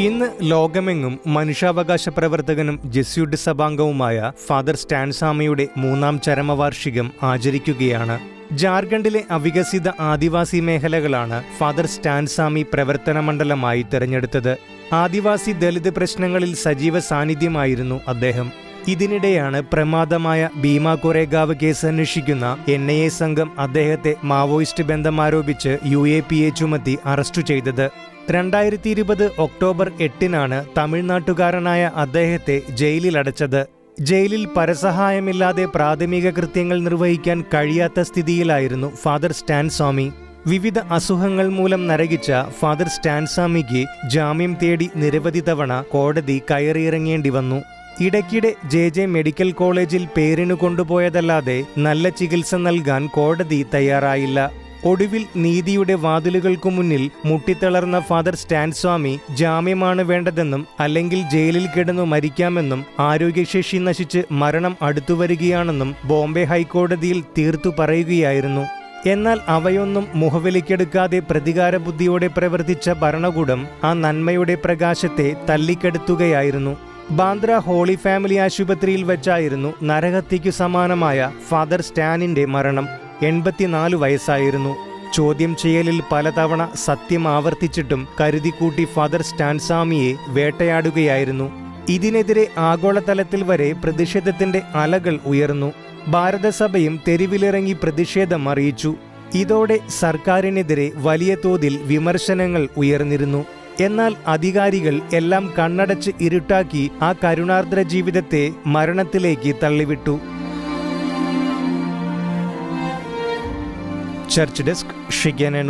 ഇന്ന് ലോകമെങ്ങും മനുഷ്യാവകാശ പ്രവർത്തകനും ജെസ്യൂട്ട് സഭാംഗവുമായ ഫാദർ സ്റ്റാൻസാമിയുടെ മൂന്നാം ചരമവാർഷികം ആചരിക്കുകയാണ്. ജാർഖണ്ഡിലെ അവികസിത ആദിവാസി മേഖലകളാണ് ഫാദർ സ്റ്റാൻസാമി പ്രവർത്തന മണ്ഡലമായി തിരഞ്ഞെടുത്തത്. ആദിവാസി ദളിത് പ്രശ്നങ്ങളിൽ സജീവ സാന്നിധ്യമായിരുന്നു അദ്ദേഹം. ഇതിനിടെയാണ് പ്രമാദമായ ഭീമ കൊറേഗാവ് കേസ് അന്വേഷിക്കുന്ന എൻ ഐ എ സംഘം അദ്ദേഹത്തെ മാവോയിസ്റ്റ് ബന്ധമാരോപിച്ച് യു എ പി എ ചുമത്തി അറസ്റ്റ് ചെയ്തത്. രണ്ടായിരത്തി ഇരുപത് ഒക്ടോബർ എട്ടിനാണ് തമിഴ്നാട്ടുകാരനായ അദ്ദേഹത്തെ ജയിലിലടച്ചത് ജയിലിൽ പരസഹായമില്ലാതെ പ്രാഥമിക കൃത്യങ്ങൾ നിർവഹിക്കാൻ കഴിയാത്ത സ്ഥിതിയിലായിരുന്നു ഫാദർ സ്റ്റാൻസ്വാമി. വിവിധ അസുഖങ്ങൾ മൂലം നരകിച്ച ഫാദർ സ്റ്റാൻസ്വാമിക്ക് ജാമ്യം തേടി നിരവധി തവണ കോടതി കയറിയിറങ്ങേണ്ടി വന്നു. ഇടയ്ക്കിടെ ജെ ജെ മെഡിക്കൽ കോളേജിൽ പേരിനു കൊണ്ടുപോയതല്ലാതെ നല്ല ചികിത്സ നൽകാൻ കോടതി തയ്യാറായില്ല. ഒടുവിൽ നീതിയുടെ വാതിലുകൾക്കു മുന്നിൽ മുട്ടിത്തളർന്ന ഫാദർ സ്റ്റാൻസ്വാമി ജാമ്യമാണ് വേണ്ടതെന്നും അല്ലെങ്കിൽ ജയിലിൽ കിടന്നു മരിക്കാമെന്നും ആരോഗ്യശേഷി നശിച്ച് മരണം അടുത്തുവരികയാണെന്നും ബോംബെ ഹൈക്കോടതിയിൽ തീർത്തു പറയുകയായിരുന്നു. എന്നാൽ അവയൊന്നും മുഖവിലിക്കെടുക്കാതെ പ്രതികാര ബുദ്ധിയോടെ പ്രവർത്തിച്ച ഭരണകൂടം ആ നന്മയുടെ പ്രകാശത്തെ തല്ലിക്കെടുത്തുകയായിരുന്നു ബാന്ദ്ര ഹോളി ഫാമിലി ആശുപത്രിയിൽ വെച്ചായിരുന്നു നരഹത്യയ്ക്കു സമാനമായ ഫാദർ സ്റ്റാനിന്റെ മരണം. എൺപത്തിനാല് വയസ്സായിരുന്നു. ചോദ്യം ചെയ്യലിൽ പലതവണ സത്യം ആവർത്തിച്ചിട്ടും കരുതിക്കൂട്ടി ഫാദർ സ്റ്റാൻസാമിയെ വേട്ടയാടുകയായിരുന്നു. ഇതിനെതിരെ ആഗോളതലത്തിൽ വരെ പ്രതിഷേധത്തിന്റെ അലകൾ ഉയർന്നു. ഭാരതസഭയും തെരുവിലിറങ്ങി പ്രതിഷേധം അറിയിച്ചു. ഇതോടെ സർക്കാരിനെതിരെ വലിയ തോതിൽ വിമർശനങ്ങൾ ഉയർന്നിരുന്നു. എന്നാൽ അധികാരികൾ എല്ലാം കണ്ണടച്ച് ഇരുട്ടാക്കി ആ കരുണാർദ്ര ജീവിതത്തെ മരണത്തിലേക്ക് തള്ളിവിട്ടു. Church desk ഷിഗന